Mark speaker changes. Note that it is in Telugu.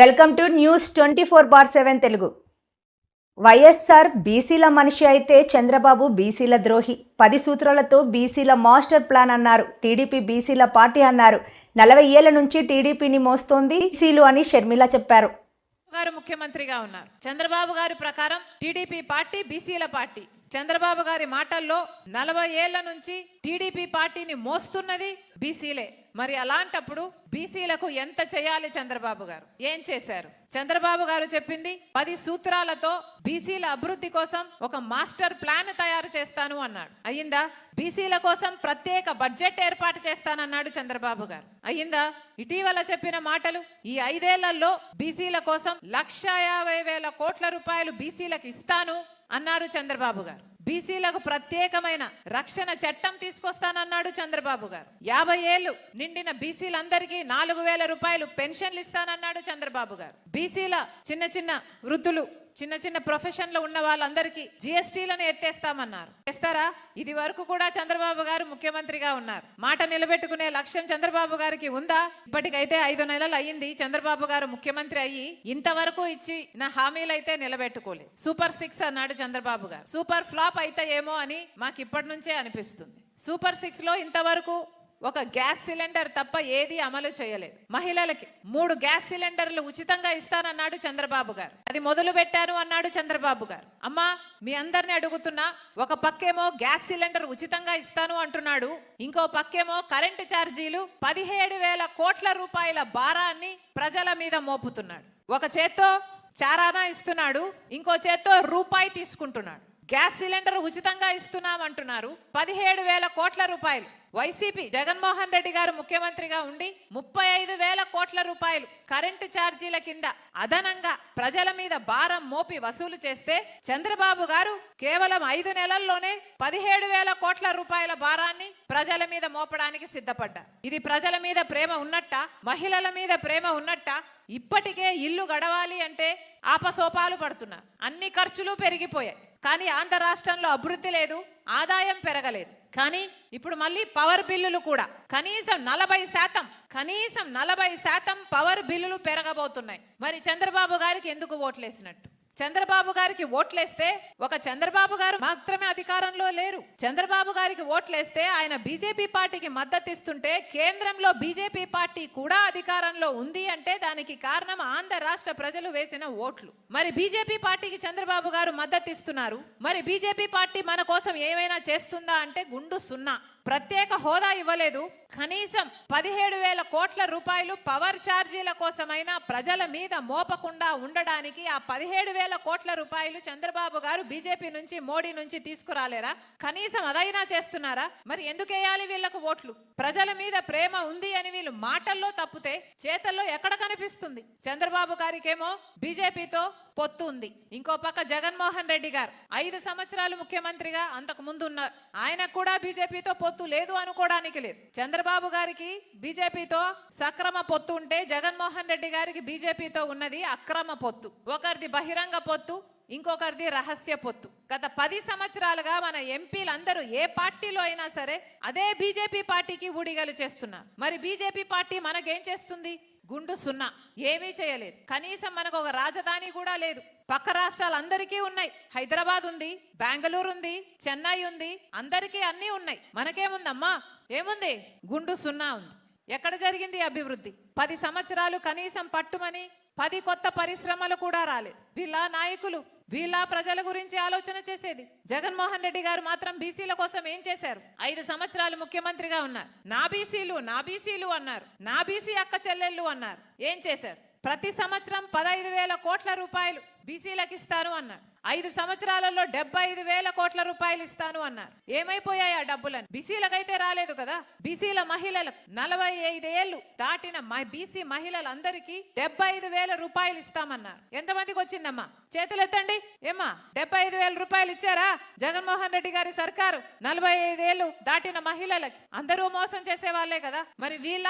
Speaker 1: Welcome to news twenty four bar seven Telugu. YSR బీసీల మనిషి అయితే చంద్రబాబు బీసీల ద్రోహి. పది సూత్రాలతో బీసీల మాస్టర్ ప్లాన్ అన్నారు. టీడీపీ బీసీల పార్టీ అన్నారు. నలభై ఏళ్ళ నుంచి టీడీపీని మోస్తోంది బీసీలు అని షర్మిల చెప్పారు.
Speaker 2: గారు ముఖ్యమంత్రిగా ఉన్నారు. చంద్రబాబు గారి ప్రకారం టీడీపీ పార్టీ బీసీల పార్టీ. చంద్రబాబు గారి మాటల్లో నలభై ఏళ్ళ నుంచి టీడీపీ పార్టీని మోస్తున్నది బీసీలే. మరి అలాంటప్పుడు బీసీలకు ఎంత చేయాలి చంద్రబాబు గారు? ఏం చేశారు? చంద్రబాబు గారు చెప్పింది పది సూత్రాలతో బీసీల అభివృద్ధి కోసం ఒక మాస్టర్ ప్లాన్ తయారు చేస్తాను అన్నాడు. అయ్యిందా? బీసీల కోసం ప్రత్యేక బడ్జెట్ ఏర్పాటు చేస్తానన్నాడు చంద్రబాబు గారు. అయ్యిందా? ఇటీవల చెప్పిన మాటలు ఈ ఐదేళ్ళలో బీసీల కోసం లక్ష యాభై వేల కోట్ల రూపాయలు బీసీలకు ఇస్తాను అన్నారు చంద్రబాబు గారు. బీసీలకు ప్రత్యేకమైన రక్షణ చట్టం తీసుకొస్తానన్నాడు చంద్రబాబు గారు. యాభై ఏళ్ళు నిండిన బీసీలందరికీ నాలుగు వేల రూపాయలు పెన్షన్లు ఇస్తానన్నాడు చంద్రబాబు గారు. బీసీల చిన్న చిన్న వృద్ధులు చిన్న చిన్న ప్రొఫెషన్లో ఉన్న వాళ్ళందరికీ జిఎస్టీలను ఎత్తేస్తామన్నారు. తెస్తారా ఇది వరకు కూడా చంద్రబాబు గారు ముఖ్యమంత్రిగా ఉన్నారు. మాట నిలబెట్టుకునే లక్ష్యం చంద్రబాబు గారికి ఉందా? ఇప్పటికైతే ఐదు నెలలు అయ్యింది చంద్రబాబు గారు ముఖ్యమంత్రి అయ్యి ఇంతవరకు ఇచ్చి నా హామీలైతే నిలబెట్టుకోలేదు సూపర్ సిక్స్ అన్నాడు చంద్రబాబు గారు. సూపర్ ఫ్లాప్ అయితే ఏమో అని మాకు ఇప్పటి నుంచే అనిపిస్తుంది. సూపర్ సిక్స్లో ఇంతవరకు ఒక గ్యాస్ సిలిండర్ తప్ప ఏది అమలు చేయలేదు. మహిళలకి మూడు గ్యాస్ సిలిండర్లు ఉచితంగా ఇస్తానన్నాడు చంద్రబాబు గారు. అది మొదలు పెట్టారు అన్నాడు చంద్రబాబు గారు. అమ్మా మీ అందరిని అడుగుతున్నా ఒక పక్కేమో గ్యాస్ సిలిండర్ ఉచితంగా ఇస్తాను అంటున్నాడు. ఇంకో పక్కేమో కరెంటు ఛార్జీలు పదిహేడు వేల కోట్ల రూపాయల భారాన్ని ప్రజల మీద మోపుతున్నాడు. ఒక చేత్తో చారానా ఇస్తున్నాడు ఇంకో చేత్తో రూపాయి తీసుకుంటున్నాడు. గ్యాస్ సిలిండర్ ఉచితంగా ఇస్తున్నామంటున్నారు. పదిహేడు వేల కోట్ల రూపాయలు. వైసీపీ జగన్మోహన్ రెడ్డి గారు ముఖ్యమంత్రిగా ఉండి ముప్పై ఐదు వేల కోట్ల రూపాయలు కరెంటు ఛార్జీల కింద అదనంగా ప్రజల మీద భారం మోపి వసూలు చేస్తే చంద్రబాబు గారు కేవలం ఐదు నెలల్లోనే పదిహేడు వేల కోట్ల రూపాయల భారాన్ని ప్రజల మీద మోపడానికి సిద్ధపడ్డా ఇది ప్రజల మీద ప్రేమ ఉన్నట్ట మహిళల మీద ప్రేమ ఉన్నట్ట ఇప్పటికే ఇల్లు గడవాలి అంటే ఆపసోపాలు పడుతున్నా అన్ని ఖర్చులు పెరిగిపోయాయి. కానీ ఆంధ్ర రాష్ట్రంలో అభివృద్ధి లేదు ఆదాయం పెరగలేదు. కానీ ఇప్పుడు మళ్ళీ పవర్ బిల్లులు కూడా. కనీసం నలభై శాతం కనీసం నలభై శాతం పవర్ బిల్లులు పెరగబోతున్నాయి. మరి చంద్రబాబు గారికి ఎందుకు ఓట్లేసినట్టు? చంద్రబాబు గారికి ఓట్లేస్తే ఒక చంద్రబాబు గారు మాత్రమే అధికారంలో లేరు. చంద్రబాబు గారికి ఓట్లేస్తే ఆయన బీజేపీ పార్టీకి మద్దతు ఇస్తుంటే కేంద్రంలో బీజేపీ పార్టీ కూడా అధికారంలో ఉంది అంటే దానికి కారణం ఆంధ్ర రాష్ట్ర ప్రజలు వేసిన ఓట్లు. మరి బీజేపీ పార్టీకి చంద్రబాబు గారు మద్దతు ఇస్తున్నారు మరి బీజేపీ పార్టీ మన కోసం ఏమైనా చేస్తుందా అంటే గుండు సున్నా. ప్రత్యేక హోదా ఇవ్వలేదు. కనీసం పదిహేడు వేల కోట్ల రూపాయలు పవర్ ఛార్జీల కోసమైనా ప్రజల మీద మోపకుండా ఉండడానికి ఆ పదిహేడు వేల కోట్ల రూపాయలు చంద్రబాబు గారు బీజేపీ నుంచి మోడీ నుంచి తీసుకురాలేరా? కనీసం అదైనా చేస్తున్నారా? మరి ఎందుకు వేయాలి వీళ్ళకు ఓట్లు? ప్రజల మీద ప్రేమ ఉంది అని వీళ్ళు మాటల్లో తప్పితే చేతల్లో ఎక్కడ కనిపిస్తుంది? చంద్రబాబు గారికేమో బీజేపీతో పొత్తు ఉంది. ఇంకో పక్క జగన్మోహన్ రెడ్డి గారు ఐదు సంవత్సరాలు ముఖ్యమంత్రిగా అంతకు ముందు ఉన్నారు ఆయన కూడా బీజేపీతో పొత్తు లేదు అనుకోవడానికి లేదు. చంద్రబాబు గారికి బీజేపీతో సక్రమ పొత్తు ఉంటే జగన్మోహన్ రెడ్డి గారికి బీజేపీతో ఉన్నది అక్రమ పొత్తు. ఒకరిది బహిరంగ పొత్తు ఇంకొకరిది రహస్య పొత్తు. గత పది సంవత్సరాలుగా మన ఎంపీలందరూ ఏ పార్టీలో అయినా సరే అదే బీజేపీ పార్టీకి ఊడిగలు చేస్తున్నారు. మరి బీజేపీ పార్టీ మనకేం చేస్తుంది? గుండు సున్నా. ఏమీ చేయలేదు. కనీసం మనకు ఒక రాజధాని కూడా లేదు. పక్క రాష్ట్రాలు అందరికీ ఉన్నాయి. హైదరాబాద్ ఉంది బెంగళూరు ఉంది చెన్నై ఉంది అందరికీ అన్నీ ఉన్నాయి. మనకేముందమ్మా? ఏముంది? గుండు సున్నా ఉంది. ఎక్కడ జరిగింది అభివృద్ధి? పది సంవత్సరాలు కనీసం పట్టుమని పది కొత్త పరిశ్రమలు కూడా రాలేదు వీళ్ళ నాయకులు వీళ్ళ ప్రజల గురించి ఆలోచన చేసేది. జగన్మోహన్ రెడ్డి గారు మాత్రం బీసీల కోసం ఏం చేశారు? ఐదు సంవత్సరాలు ముఖ్యమంత్రిగా ఉన్నారు. నా బీసీలు నా బీసీలు అన్నారు. నా బీసీ అక్క చెల్లెళ్ళు అన్నారు. ఏం చేశారు? ప్రతి సంవత్సరం పదహైదు వేల కోట్ల రూపాయలు బీసీలకు ఇస్తాను అన్నారు. ఐదు సంవత్సరాలలో డెబ్బై ఐదు వేల కోట్ల రూపాయలు ఇస్తాను అన్నారు. ఏమైపోయాయి ఆ డబ్బులని? బీసీలకైతే రాలేదు కదా? బీసీల మహిళలకు నలభై ఐదేళ్ళు దాటిన బీసీ మహిళలందరికీ డెబ్బై ఐదు వేల రూపాయలు ఇస్తామన్నారు. ఎంతమందికి వచ్చిందమ్మా? చేతులు ఎత్తండి ఏమ్మా డెబ్బై ఐదు వేల రూపాయలు ఇచ్చారా? జగన్మోహన్ రెడ్డి గారి సర్కారు నలభై ఐదేళ్ళు దాటిన మహిళలకి. అందరూ మోసం చేసే వాళ్ళే కదా? మరి వీళ్ళ?